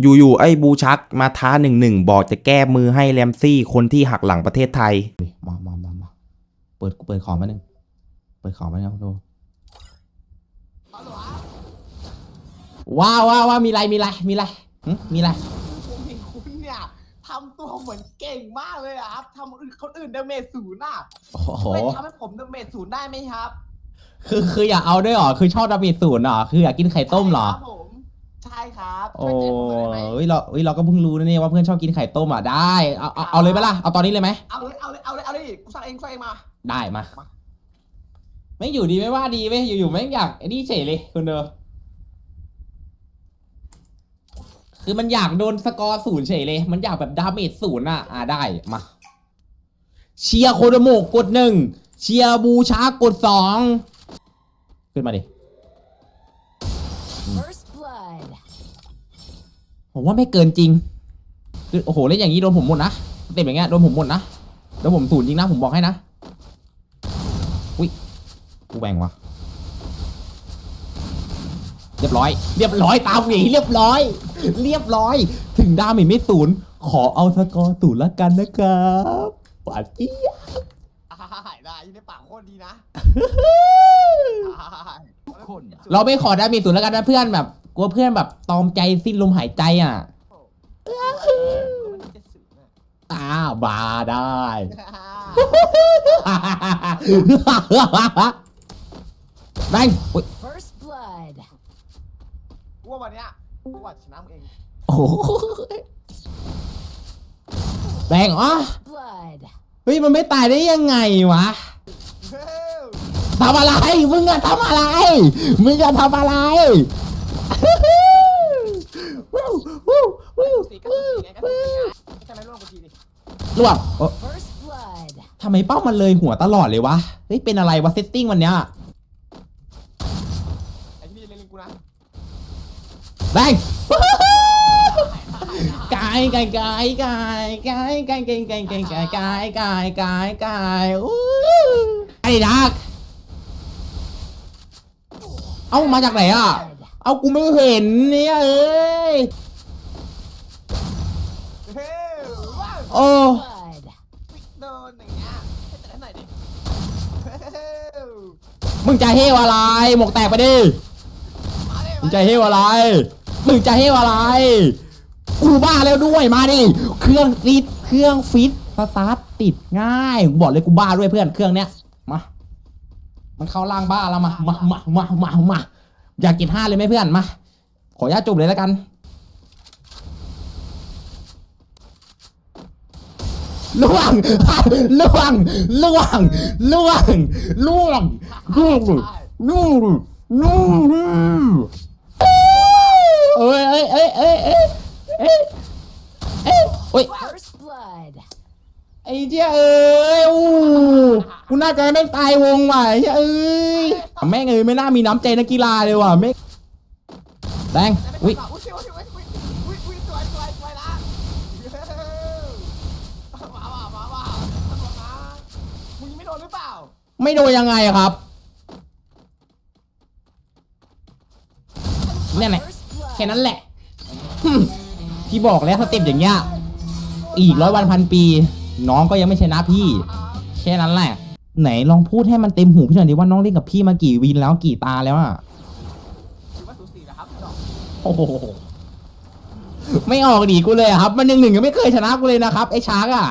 อยู่ๆไอ้บูชักมาท้าหนึ่งหนึ่งบอกจะแก้มือให้แรมซี่คนที่หักหลังประเทศไทยมามามามาเปิดกูเปิดของมาหนึ่งเปิดของมาหนึ่งดูว้าวว้าวว้าวมีไรมีไรมีไรหึมีไรผมเห็นคุณเนี่ยทำตัวเหมือนเก่งมากเลยอะครับทำอื่นคนอื่นดาเมจศูนย์น่ะโอ้โหไม่ทำให้ผมดาเมจศูนย์ได้ไหมครับ คือคืออยากเอาด้วยเหรอคือชอบดาเมจศูนย์เหรอคืออยากกินไข่ต้มเหรอ ใช่ครับผมใช่ครับโอ้ช่วยแจกผมหน่อยได้ไหมเฮ้ยเราเฮ้ยเราก็เพิ่งรู้นะเนี่ยว่าเพื่อนชอบกินไข่ต้มอะได้เอาเอาเอาเลยไหมล่ะเอาตอนนี้เลยไหมเอาเลยเอาเลยเอาเลยเอาเลยกูสั่งเองสั่งเองมา ได้มา มา ไม่อยู่ดีไม่ว่าดีเว้ยอยู่ๆไม่งอยากไอ้นี่เฉยเลยคุณเดอคือมันอยากโดนสกอร์ศูนย์เฉยเลย มันอยากแบบดาเมจศูนย์อะอ่าได้มาเชียร์โคโดโมะกดหนึ่งเชียร์บูชากดสองขึ้นมาดิ First blood. ผมว่าไม่เกินจริงคือโอ้โหเล่นอย่างนี้โดนผมหมดนะเต็มอย่างเงี้ยโดนผมหมดนะโดนผมศูนย์จริงนะผมบอกให้นะอุ้ยกูแบ่งวะเรียบร้อย เรียบร้อยตามอย่างนี้เรียบร้อย เรียบร้อย ถึงดาเมจไม่ศูนย์ขอเอาสกอร์ศูนย์ละกันนะครับปาดเจี๊ยบอ่าได้ยินในปากโคตรดีนะทุกคนเราไม่ขอดาเมจศูนย์ละกันนะเพื่อนแบบ กลัวเพื่อนแบบตอมใจสิ้นลมหายใจอะมันจะสื่อนะตาบาได้แบงอุ๊ย First blood. กูว่าวันเนี้ยกูว่าชนะมึงเองโอ้โหแบงอ๋อ Blood. เฮ้ยมันไม่ตายได้ยังไงวะเฮ้ยทำอะไร มึงอะทำอะไร มึงจะทำอะไร สีก็สีไงก็สีไงใช่ไมร่วมกูทีดิล่วงเอ้อ First blood. ทำไมเป้ามันเลยหัวตลอดเลยวะ เฮ้ย เป็นอะไรวะเซตติ้งวันเนี้ยไอ้ที่นี่เล่นกูนะแบงกายกายกายกายกายกายกายกายกายกายกายกายกายกายอู้ไอ้ดักเอ้ามาจากไหนอะ Blood. เอากูไม่เห็นเนี่ยเอ้ย เฮ้ยว้าวโอ้ Blood. โดนอย่างเงี้ยให้แต่หน่อยดิเฮ้ยมึงจะเฮวอะไร หมวกแตกไปดิ มาเลยมึงจะเฮวอะไร มึงจะเฮวอะไร กูบ้าแล้วด้วยมาดิ เครื่องฟิตเครื่องฟิต สตาร์ทติดง่ายกูบอกเลยกูบ้าด้วยเพื่อนเครื่องเนี้ย มา มันเข้าล่างบ้าแล้วมา มา มา มา มา มา อยากกินห้าเลยไหมเพื่อนมา ขออนุญาตจุบเลยแล้วกันล่วงล่วงล่วงล่วงล่วงล่วงนู่นนู่นเอ้ยเอ้ยเอ้ยเอ้ยเอ้ยเอ้ยเอ้ยโอ้ย First blood. ไอ้เจ้าเอ้ยอู้กูน่าจะไม่ตายวงว่ะไอ้เจ้าเอ้ย แม่งเอ้ยไม่น่ามีน้ำใจนักกีฬาเลยว่ะแม่งแดงอุ้ยอุ้ยอุ้ยอุ้ยอุ้ยอุ้ยอุ้ยสวยสวยสวยละมาว่ะมาว่ะตำรวจมามึงไม่โดนหรือเปล่า ไม่โดนยังไงครับเนี่ยแหละแค่นั้นแหละ พี่บอกแล้วสเต็ปอย่างเงี้ย อีกร้อยวันพันปี น้องก็ยังไม่ชนะพี่ แค่นั้นแหละ ไหนลองพูดให้มันเต็มหูพี่หน่อยดิว่าน้องเล่นกับพี่มากี่วินแล้วกี่ตาแล้วอะถือว่าสูสีนะครับดอกโอ้โหไม่ออกดีกูเลยอะครับ มันหนึ่งหนึ่งยังไม่เคยชนะกูเลยนะครับไอ้ช้างอะ